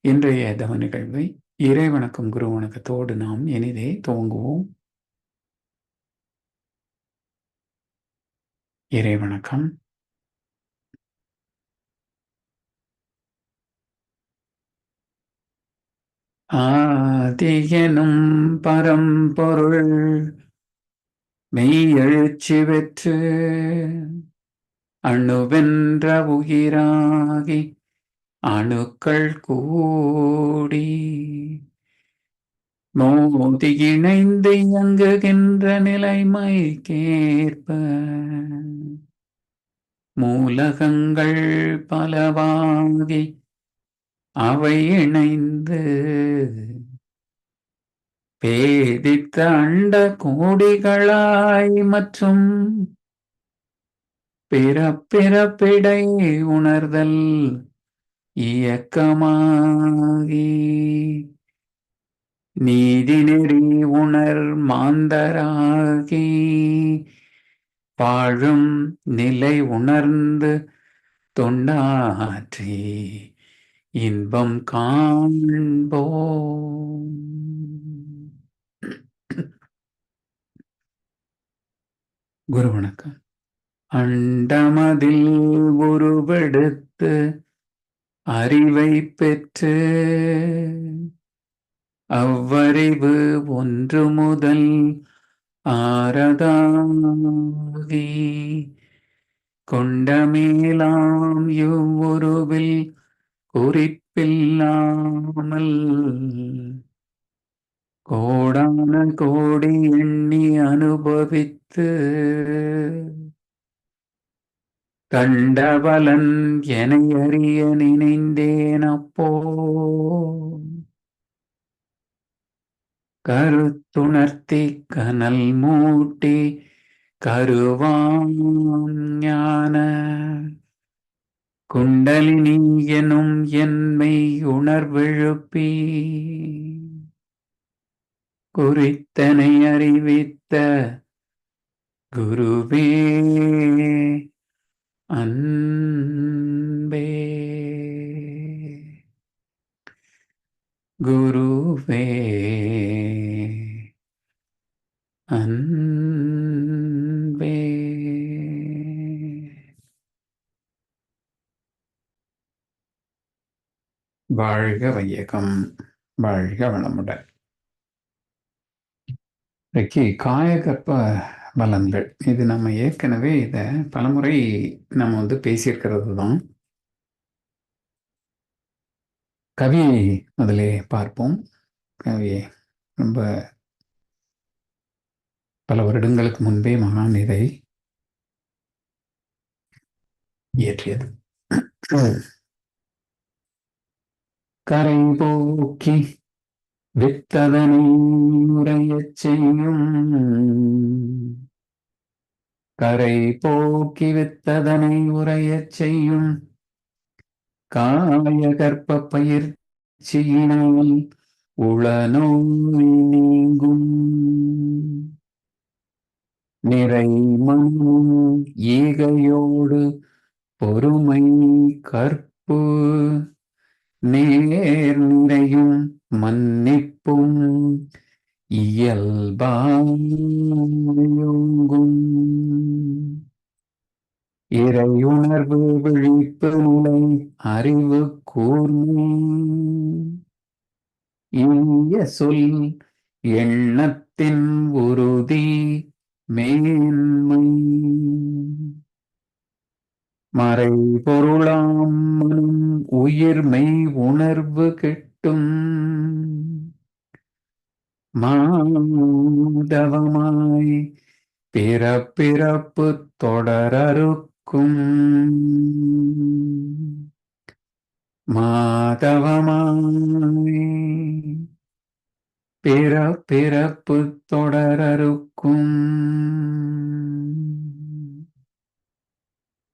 இன்றைய தவ நிகழ்வை இறைவணக்கம் குரு வணக்கத்தோடு நாம் இனிதே துவங்குவோம். இறைவணக்கம். ஆதியனும் பரம்பொருள் மெய் எழுச்சி பெற்று அணுவென்ற உயிராகி அணுக்கள் கூடி மோதி இணைந்து இயங்குகின்ற நிலைமைக்கேற்ப மூலகங்கள் பலவாங்கி அவை இணைந்து பேதித்த அண்ட கோடிகளாய் மற்றும் பிறப்பிறப்பிடை உணர்தல் இயக்கமாகி நீதி நெறி உணர் மாந்தராகி வாழும் நிலை உணர்ந்து தொண்டாற்றி இன்பம் காண்போ குரு வணக்கம். அண்டமதில் உருவெடுத்து அறிவை பெற்று அவ்வறிவு ஒன்று முதல் ஆரதாதி கொண்ட மேலாம் இவ்வுருவில் குறிப்பில்லாமல் கோடான கோடி எண்ணி அனுபவித்து கண்டவலன் என அறிய நினைந்தேன் அப்போ. கருத்துணர்த்தி கனல் மூட்டி கருவாம் ஞான. குண்டலினி எனும் என்மை உணர்வெழுப்பி. குறித்தனை அறிவித்த குருவே அன்பே. குருவே. அன்பே. வாழ்க வையகம் வாழ்க வளமுடன். இன்றைக்கு காயகற்ப பலன்கள் இது நம்ம ஏற்கனவே இதை பலமுறை நம்ம வந்து பேசியிருக்கிறது தான். கவியை முதலே பார்ப்போம். கவியை ரொம்ப பல வருடங்களுக்கு முன்பே மகான் இதை இயற்றியது. கரை போக்கி வித்ததனை உரையச் செய்யும் கரை போக்கி வித்ததனை உரையச் செய்யும் காய கற்ப பயிற்சியினால் உளநோய் நீங்கும். நிறை மனமும் ஈகையோடு பொறுமை கற்பு. நேர் நிறையும் மன்னிப்பும் இயல்பாயுங்கும் இறையுணர்வு விழிப்பு நிலை அறிவு கூர்மை. இய சொல் எண்ணத்தின் உறுதி மேன்மை. மறை பொருளாம் மனம் உயிர்மை உணர்வு கிட்டும். மாதவமாய் பிறப்பிறப்பு தொடரருக்கும் மாதவமாய் பிறப்பிறப்பு தொடரருக்கும்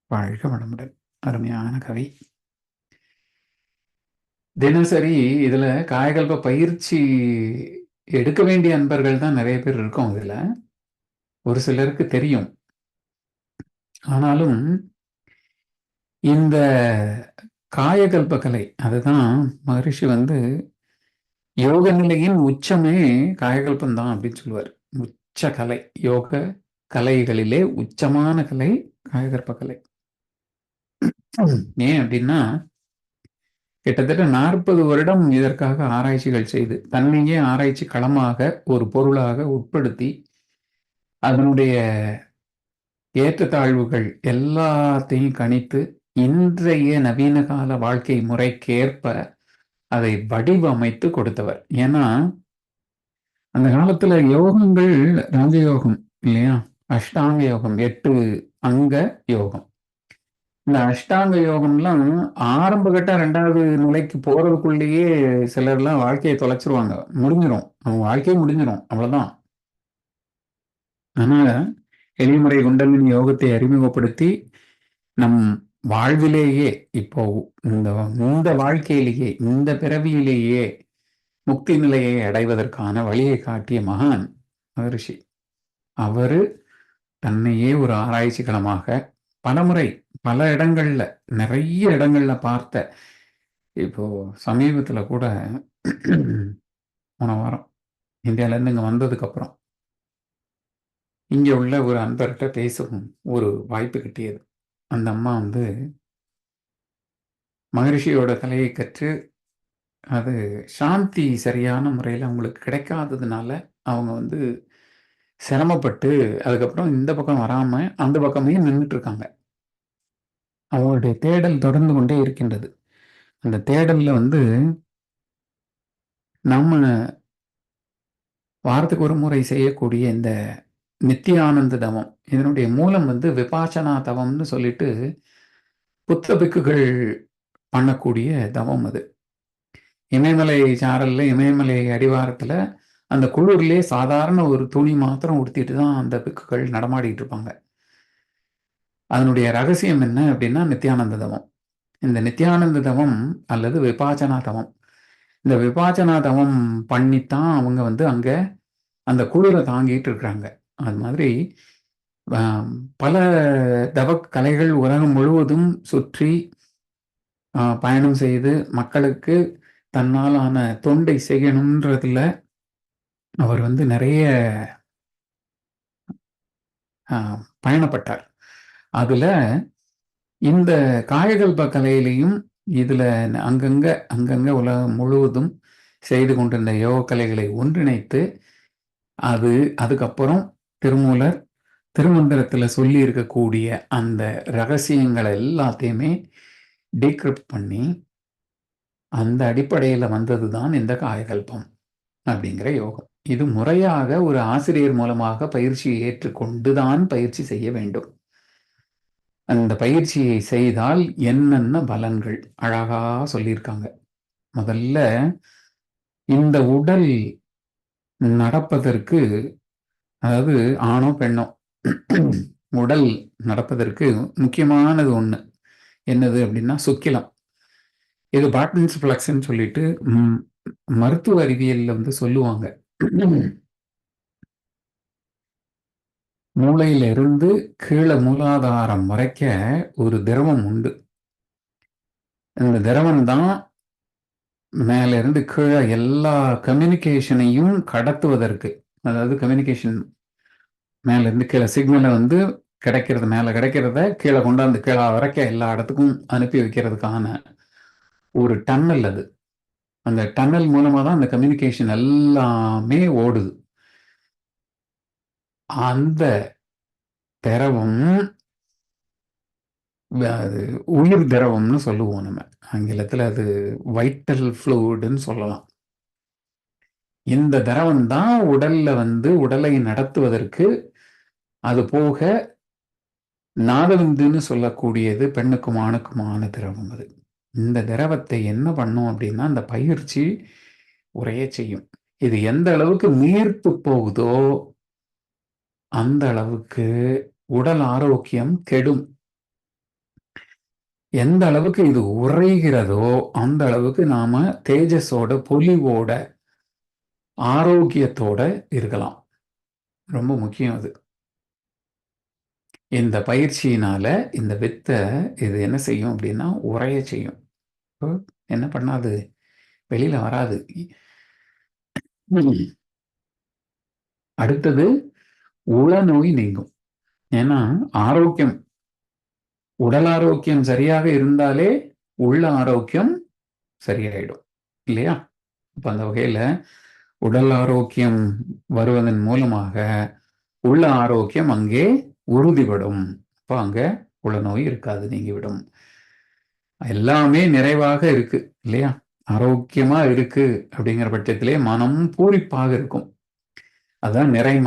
வாழ்க வளமுடன். அருமையான கவி. தினசரி இதுல காயகல்ப பயிற்சி எடுக்க வேண்டிய அன்பர்கள் தான் நிறைய பேர் இருக்கும் இதில். ஒரு சிலருக்கு தெரியும். ஆனாலும் இந்த காயகல்ப கலை அதுதான் மகரிஷி வந்து யோக நிலையின் உச்சமே காயகல்பம் தான் அப்படின்னு சொல்லுவார். உச்ச கலை யோக கலைகளிலே உச்சமான கலை காயகற்ப கலை. ஏன் அப்படின்னா கிட்டத்தட்ட நாற்பது வருடம் இதற்காக ஆராய்ச்சிகள் செய்து தன்னையே ஆராய்ச்சி களமாக ஒரு பொருளாக உட்படுத்தி அதனுடைய ஏற்றத்தாழ்வுகள் எல்லாத்தையும் கணித்து இன்றைய நவீன கால வாழ்க்கை முறைக்கேற்ப அதை வடிவமைத்து கொடுத்தவர். ஏன்னா அந்த காலத்துல யோகங்கள் ராஜயோகம் இல்லையா? அஷ்டாங்க யோகம் எட்டு அங்க யோகம். இந்த அஷ்டாங்க யோகம்லாம் ஆரம்ப கட்ட ரெண்டாவது நிலைக்கு போறதுக்குள்ளேயே சிலர்லாம் வாழ்க்கையை தொலைச்சிருவாங்க. முடிஞ்சிடும் அவங்க வாழ்க்கையே முடிஞ்சிடும் அவ்வளவுதான். அதனால எளிமுறை குண்டலின் யோகத்தை அறிமுகப்படுத்தி நம் வாழ்விலேயே இப்போ இந்த இந்த வாழ்க்கையிலேயே இந்த பிறவியிலேயே முக்தி நிலையை அடைவதற்கான வழியை காட்டிய மகான் மகரிஷி. அவரு தன்னையே ஒரு ஆராய்ச்சிகளமாக பலமுறை பல இடங்கள்ல நிறைய இடங்கள்ல பார்த்த இப்போ சமீபத்துல கூட போன வாரம் இந்தியால இருந்து இங்க வந்ததுக்கு அப்புறம். இங்க உள்ள ஒரு அன்பர்கிட்ட பேசவும் ஒரு வாய்ப்பு கிட்டியது. அந்த அம்மா வந்து மகரிஷியோட கலையை கற்று அது சாந்தி சரியான முறையில் அவங்களுக்கு கிடைக்காததுனால அவங்க வந்து சிரமப்பட்டு அதுக்கப்புறம் இந்த பக்கம் வராம அந்த பக்கமே நின்றுட்டு இருக்காங்க. அவங்களுடைய தேடல் தொடர்ந்து கொண்டே இருக்கின்றது. அந்த தேடலில் வந்து நம்ம வாரத்துக்கு ஒரு முறை செய்யக்கூடிய இந்த நித்தியானந்த தவம் இதனுடைய மூலம் வந்து விபாசனா தவம்னு சொல்லிட்டு புத்த பிக்குகள் பண்ணக்கூடிய தவம் அது. இமயமலை சாரல்ல இமயமலை அடிவாரத்தில் அந்த குளிர்லயே சாதாரண ஒரு துணி மாத்திரம் உடுத்திட்டு தான் அந்த பிக்குகள் நடமாடிட்டு இருப்பாங்க. அதனுடைய ரகசியம் என்ன அப்படின்னா நித்தியானந்த தவம். இந்த நித்தியானந்த தவம் அல்லது விபாச்சனா தவம். இந்த விபாச்சனா தவம் பண்ணித்தான் அவங்க வந்து அங்கே அந்த குளிரை தாங்கிட்டு இருக்கிறாங்க. அது மாதிரி பல தவ கலைகள் உலகம் முழுவதும் சுற்றி பயணம் செய்து மக்களுக்கு தன்னாலான தொண்டை செய்யணுன்றதுல அவர் வந்து நிறைய பயணப்பட்டார். அதுல இந்த காயகல்ப கலையிலையும் இதுல அங்கங்க அங்கங்க உலகம் முழுவதும் செய்து கொண்டிருந்த யோக கலைகளை ஒன்றிணைத்து அது அதுக்கப்புறம் திருமூலர் திருமந்திரத்தில் சொல்லி இருக்கக்கூடிய அந்த ரகசியங்களை எல்லாத்தையுமே டீக்ரிப்ட் பண்ணி அந்த அடிப்படையில் வந்தது தான் இந்த காயகல்பம் அப்படிங்கிற யோகம். இது முறையாக ஒரு ஆசிரியர் மூலமாக பயிற்சியை ஏற்றுக்கொண்டுதான் பயிற்சி செய்ய வேண்டும். அந்த பயிற்சியை செய்தால் என்னென்ன பலன்கள்? அழகா சொல்லியிருக்காங்க. முதல்ல இந்த உடல் நடப்பதற்கு அதாவது ஆணோ பெண்ணோ உடல் நடப்பதற்கு முக்கியமானது ஒன்று என்னது அப்படின்னா சுக்கிலம். இது பாட்டன்ஸ் பிளக்ஸ்ன்னு சொல்லிட்டு மருத்துவ அறிவியல்ல வந்து சொல்லுவாங்க. மூளையிலிருந்து கீழே மூலாதாரம் வரைக்க ஒரு திரவம் உண்டு. இந்த திரவம் தான் மேலிருந்து கீழே எல்லா கம்யூனிகேஷனையும் கடத்துவதற்கு அதாவது கம்யூனிகேஷன் மேலேருந்து கீழே சிக்னலை வந்து கிடைக்கிறது மேலே கிடைக்கிறத கீழே கொண்டாந்து கீழே வரைக்க எல்லா இடத்துக்கும் அனுப்பி வைக்கிறதுக்கான ஒரு டன்னல் அது. அந்த டன்னல் மூலமாக தான் அந்த கம்யூனிகேஷன் எல்லாமே ஓடுது. அந்த திரவம் அது உயிர் திரவம்னு சொல்லுவோம் நம்ம. ஆங்கிலத்தில் அது வைட்டல் ஃப்ளூடுன்னு சொல்லலாம். இந்த திரவம் தான் உடல்ல வந்து உடலை நடத்துவதற்கு அது போக நாதவிந்துன்னு சொல்லக்கூடியது பெண்ணுக்கும் ஆணுக்குமான திரவம் அது. இந்த திரவத்தை என்ன பண்ணும் அப்படின்னா அந்த பயிற்சி உரைய செய்யும். இது எந்த அளவுக்கு நீர்த்து போகுதோ அந்த அளவுக்கு உடல் ஆரோக்கியம் கெடும். எந்த அளவுக்கு இது உறைகிறதோ அந்த அளவுக்கு நாம தேஜஸோட பொலிவோட ஆரோக்கியத்தோட இருக்கலாம். ரொம்ப முக்கியம் அது. இந்த பயிற்சியினால இந்த வித்தை இது என்ன செய்யும் அப்படின்னா உரைய செய்யும். என்ன பண்ணாது? வெளியில வராது. அடுத்தது உளநோய் நீங்கும். ஏன்னா ஆரோக்கியம். உடல் ஆரோக்கியம் சரியாக இருந்தாலே உள்ள ஆரோக்கியம் சரியாயிடும். இல்லையா? இப்ப அந்த வகையில உடல் ஆரோக்கியம் வருவதன் மூலமாக உள்ள ஆரோக்கியம் அங்கே உறுதிப்படும் அப்போ அங்க உளநோய் இருக்காது நீங்கிவிடும். எல்லாமே நிறைவாக இருக்கு இல்லையா? ஆரோக்கியமா இருக்கு அப்படிங்கிற பட்சத்திலே மனம் பூரிப்பாக இருக்கும். அதுதான் நிறை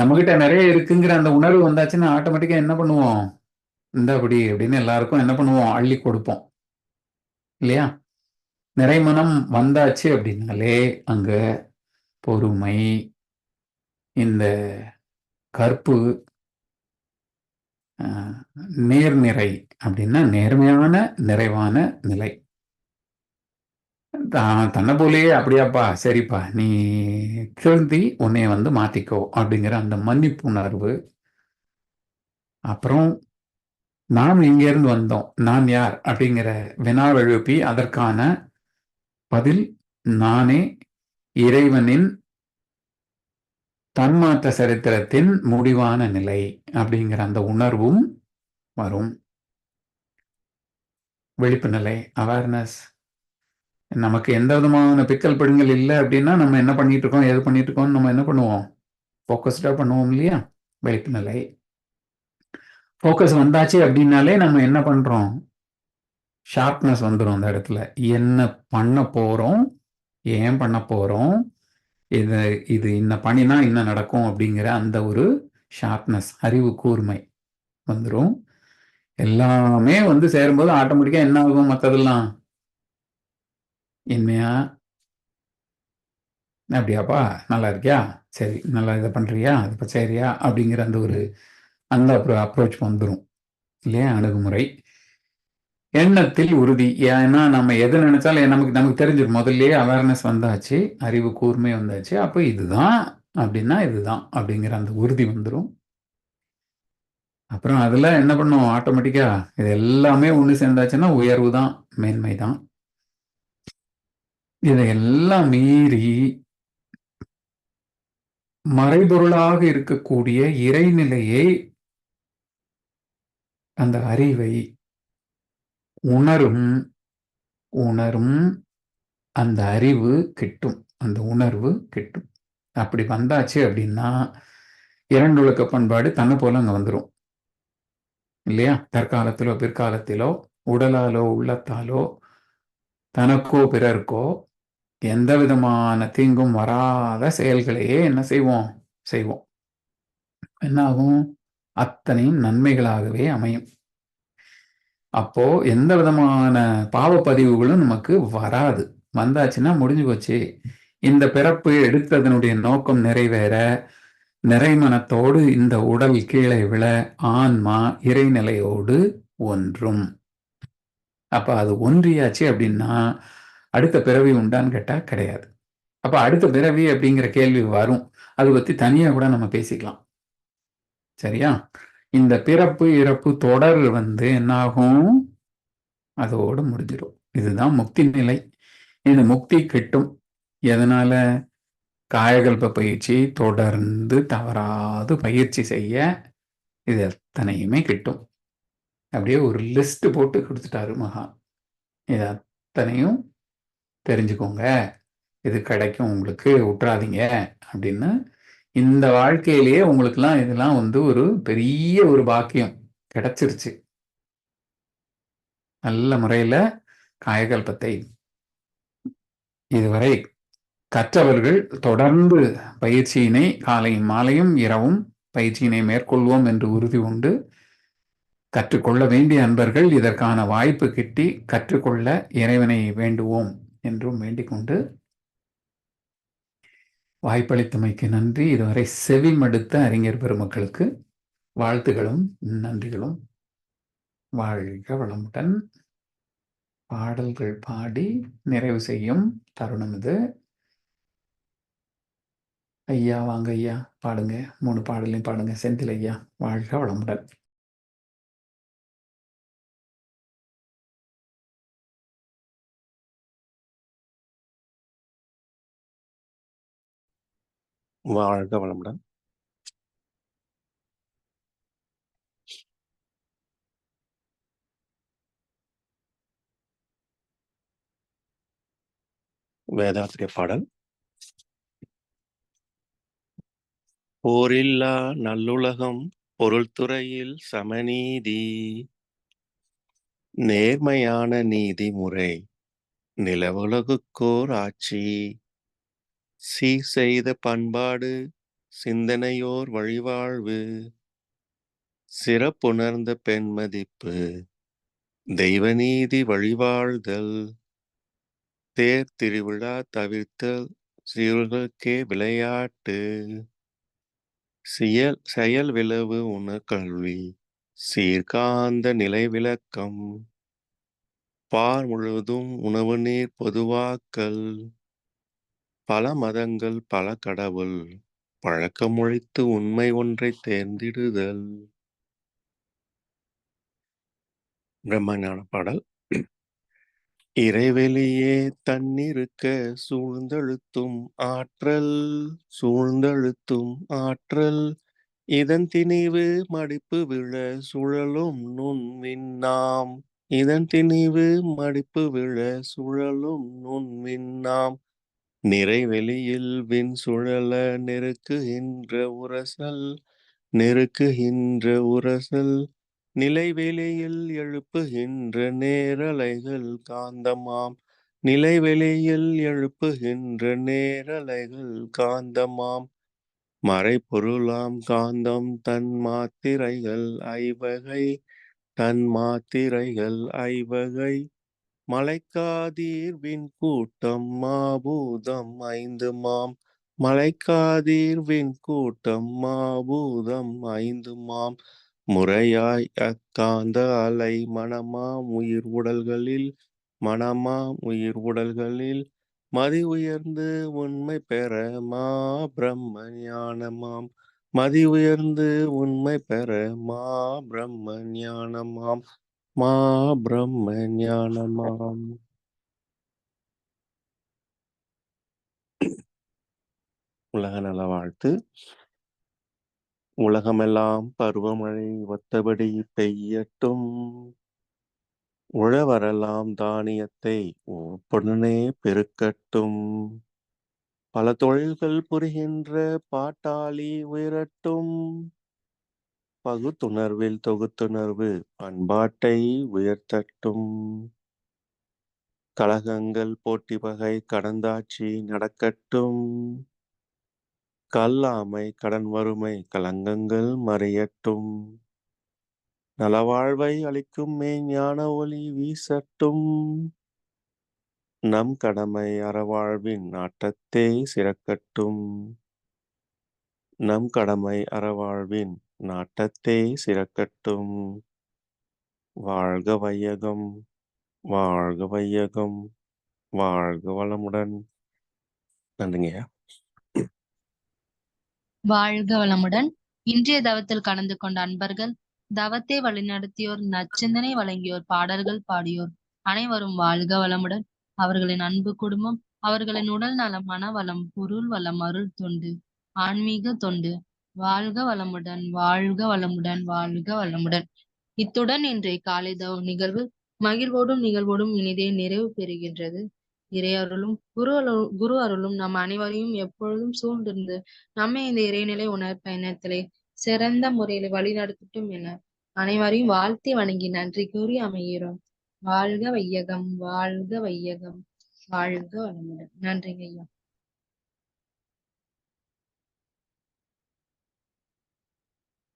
நம்மகிட்ட நிறைய இருக்குங்கிற அந்த உணர்வு வந்தாச்சுன்னா ஆட்டோமேட்டிக்கா என்ன பண்ணுவோம்? இந்த அப்படி அப்படின்னு எல்லாருக்கும் என்ன பண்ணுவோம்? அள்ளி கொடுப்போம். இல்லையா? நிறைமனம் வந்தாச்சு அப்படின்னாலே அங்க பொறுமை இந்த கற்பு நேர்நிறை அப்படின்னா நேர்மையான நிறைவான நிலை. தன்னை போலேயே அப்படியாப்பா சரிப்பா நீ திருந்தி உன்னைய வந்து மாற்றிக்கோ அப்படிங்கிற அந்த மன்னிப்பு உணர்வு அப்புறம் நாம் எங்கேருந்து வந்தோம் நான் யார் அப்படிங்கிற வினா எழுப்பி அதற்கான பதில் நானே இறைவனின் தன்மாற்ற சரித்திரத்தின் முடிவான நிலை அப்படிங்கிற அந்த உணர்வும் வரும். விழிப்பு நிலை அவேர்னஸ் நமக்கு எந்த விதமான பிக்கல் படுங்கள் இல்லை அப்படின்னா நம்ம என்ன பண்ணிட்டு இருக்கோம் எது பண்ணிட்டு இருக்கோம் நம்ம என்ன பண்ணுவோம்? ஃபோக்கஸ்டாக பண்ணுவோம் இல்லையா? விழிப்பு நிலை. ஃபோக்கஸ் வந்தாச்சு அப்படின்னாலே நம்ம என்ன பண்ணுறோம் ஷார்ப்னஸ் வந்துடும் அந்த இடத்துல. என்ன பண்ண போகிறோம் ஏன் பண்ண போகிறோம் இது இது இன்ன பண்ணினா என்ன நடக்கும் அப்படிங்கிற அந்த ஒரு ஷார்ப்னஸ் அறிவு கூர்மை வந்துடும் எல்லாமே வந்து சேரும்போது ஆட்டோமேட்டிக்காக என்ன ஆகும் மற்றதெல்லாம் இனிமையா? அப்படியாப்பா நல்லா இருக்கியா சரி நல்லா இதை பண்ணுறியா? அது சரியா அப்படிங்கிற அந்த ஒரு அந்த அப்ரோச் வந்துடும் இல்லையா அணுகுமுறை. எண்ணத்தில் உறுதி. ஏன்னா நம்ம எது நினைச்சாலும் நமக்கு நமக்கு தெரிஞ்சிடும் முதல்லயே அவேர்னஸ் வந்தாச்சு அறிவு கூர்மை வந்தாச்சு. அப்போ இதுதான் அப்படின்னா இதுதான் அப்படிங்கிற அந்த உறுதி வந்துடும் அப்புறம் அதில் என்ன பண்ணும் ஆட்டோமேட்டிக்காக இது எல்லாமே ஒன்று சேர்ந்தாச்சுன்னா உயர்வு தான் மேன்மை தான். இதையெல்லாம் மீறி மறைபொருளாக இருக்கக்கூடிய இறைநிலையை அந்த அறிவை உணரும் உணரும் அந்த அறிவு கிட்டும் அந்த உணர்வு கிட்டும். அப்படி வந்தாச்சு அப்படின்னா இரண்டுலக்க பண்பாடு தன்னை போல அங்க வந்துடும் இல்லையா? தற்காலத்திலோ பிற்காலத்திலோ உடலாலோ உள்ளத்தாலோ தனக்கோ பிறர்க்கோ எந்த விதமான தீங்கும் வராத செயல்களையே என்ன செய்வோம்? செய்வோம். என்னாகும்? அத்தனையும் நன்மைகளாகவே அமையும். அப்போ எந்த விதமான பாவப்பதிவுகளும் நமக்கு வராது. வந்தாச்சுன்னா முடிஞ்சு போச்சு. இந்த பிறப்பு எடுத்ததனுடைய நோக்கம் நிறைவேற நிறைமனத்தோடு இந்த உடல் கீழே விழ ஆன்மா இறைநிலையோடு ஒன்றும். அப்ப அது ஒன்றியாச்சு அப்படின்னா அடுத்த பிறவி உண்டான்னு கேட்டால் கிடையாது. அப்போ அடுத்த பிறவி அப்படிங்கிற கேள்வி வரும். அதை பற்றி தனியாக கூட நம்ம பேசிக்கலாம். சரியா? இந்த பிறப்பு இறப்பு தொடர் வந்து என்னாகும்? அதோடு முடிஞ்சிடும். இதுதான் முக்தி நிலை. இந்த முக்தி கிட்டும். எதனால? காயகல்ப பயிற்சி தொடர்ந்து தவறாது பயிற்சி செய்ய இது அத்தனையுமே கிட்டும். அப்படியே ஒரு லிஸ்ட் போட்டு கொடுத்துட்டாரு மகா. இது அத்தனையும் தெரிஞ்சுக்கோங்க. இது கிடைக்கும் உங்களுக்கு விட்றாதீங்க அப்படின்னு இந்த வாழ்க்கையிலேயே உங்களுக்குலாம் இதெல்லாம் வந்து ஒரு பெரிய ஒரு பாக்கியம் கிடைச்சிருச்சு. நல்ல முறையில் காயகல்பத்தை இதுவரை கற்றவர்கள் தொடர்ந்து பயிற்சியினை காலையும் மாலையும் இரவும் பயிற்சியினை மேற்கொள்வோம் என்று உறுதி உண்டு. கற்றுக்கொள்ள வேண்டிய அன்பர்கள் இதற்கான வாய்ப்பு கிட்டி கற்றுக்கொள்ள இறைவனை வேண்டுவோம். என்றும் வேண்டிக் கொண்டு வாய்ப்பளித்தமைக்கு நன்றி. இதுவரை செவி மடுத்த அறிஞர் பெருமக்களுக்கு வாழ்த்துகளும் நன்றிகளும். வாழ்க வளமுடன். பாடல்கள் பாடி நிறைவு செய்யும் தருணம் இது. ஐயா வாங்க ஐயா பாடுங்க. மூணு பாடலையும் பாடுங்க. செந்தில் ஐயா வாழ்க வளமுடன். வாழ்க வளமுடன் வேதாத்திரிய பாடல். போரில்லா நல்லுலகம் பொருள்துறையில் சமநீதி. நேர்மையான நீதிமுறை நிலவுலகுக்கோர் ஆட்சி. சீர் செய்த பண்பாடு சிந்தனையோர் வழிவாழ்வு சிறப்புணர்ந்த பெண் மதிப்பு தெய்வநீதி வழிவாழ்தல் தேர் திருவிழா தவிர்த்தல் சிறுவர்களுக்கே விளையாட்டு செயல் செயல் விளவு உணர்கல்வி சீர்காந்த நிலை விளக்கம் பார் முழுவதும் உணவு நீர் பொதுவாக்கல் பல மதங்கள் பல கடவுள் பழக்கமொழித்து உண்மை ஒன்றை தேர்ந்திடுதல். பிரம்மஞான பாடல். இறைவெளியே தன்னிருக்க சூழ்ந்தழுத்தும் ஆற்றல் சூழ்ந்தழுத்தும் ஆற்றல். இதன் திணிவு மடிப்பு விழ சுழலும் நுண் இதன் திணிவு மடிப்பு விழ சுழலும் நுண் நிறைவெளியில் விண் சுழல நெருக்குகின்ற உரசல் நெருக்குகின்ற உரசல் நிலைவெளியில் எழுப்புகின்ற நேரலைகள் காந்தமாம். நிலைவெளியில் எழுப்புகின்ற நேரலைகள் காந்தமாம். மறைப்பொருளாம் காந்தம் தன் மாத்திரைகள் ஐவகை தன் மாத்திரைகள் ஐவகை மலைக்காதீர்வின் கூட்டம் மாபூதம் ஐந்து மாம். மலைக்காதீர்வின் கூட்டம் மாபூதம் ஐந்து மாம். முறையாய் அக்காந்த அலை மனமாம் உயிர் உடல்களில் மனமாம் உயிர் உடல்களில். மதி உயர்ந்து உண்மை பெற மா பிரம்ம ஞானமாம். மதி உயர்ந்து உண்மை பெற மா பிரம்ம ஞானமாம். மா பிரம்ம ஞானமாம் உலக நல வாழ்த்து. உலகமெல்லாம் பருவமழை ஒத்தபடி பெய்யட்டும். உழவரெல்லாம் தானியத்தை ஒப்புடனே பெருக்கட்டும். பல தொழில்கள் புரிகின்ற பாட்டாளி உயரட்டும். பகுத்துணர்வில் தொகுத்துணர்வு பண்பாட்டை உயர்த்தட்டும். கழகங்கள் போட்டி வகை கடந்தாட்சி நடக்கட்டும். கல்லாமை கடன் வறுமை கலங்கங்கள் மறையட்டும். நலவாழ்வை அளிக்கும் ஞான ஒளி வீசட்டும். நம் கடமை அறவாழ்வின் நாட்டத்தே சிறக்கட்டும். நம் கடமை அறவாழ்வின் நாட்டத்தே சிறக்கட்டும். வாழ்க வையகம் வாழ்க வையகம் வாழ்க வளமுடன். நன்றிங்கய்யா வாழ்க வளமுடன். இன்றைய தவத்தில் கலந்து கொண்ட அன்பர்கள் தவத்தை வழிநடத்தியோர் நச்சிந்தனை வழங்கியோர் பாடல்கள் பாடியோர் அனைவரும் வாழ்க வளமுடன். அவர்களின் அன்பு குடும்பம் அவர்களின் உடல் நலம் மனவளம் பொருள் வளம் அருள் தொண்டு ஆன்மீக தொண்டு வாழ்க வளமுடன் வாழ்க வளமுடன் வாழ்க வளமுடன். இத்துடன் இன்றைய காலை தவ நிகழ்வு மகிழ்வோடும் நிகழ்வோடும் இனிதே நிறைவு பெறுகின்றது. இறை அருளும் குரு அருள் குரு அருளும் நம் அனைவரையும் எப்பொழுதும் சூழ்ந்திருந்து நம்மை இந்த இறைநிலை உணர் பயணத்திலே சிறந்த முறையில் வழிநடத்தட்டும் என அனைவரையும் வாழ்த்தி வணங்கி நன்றி கூறி அமைகிறோம். வாழ்க வையகம் வாழ்க வையகம் வாழ்க வளமுடன். நன்றிங்க ஐயா.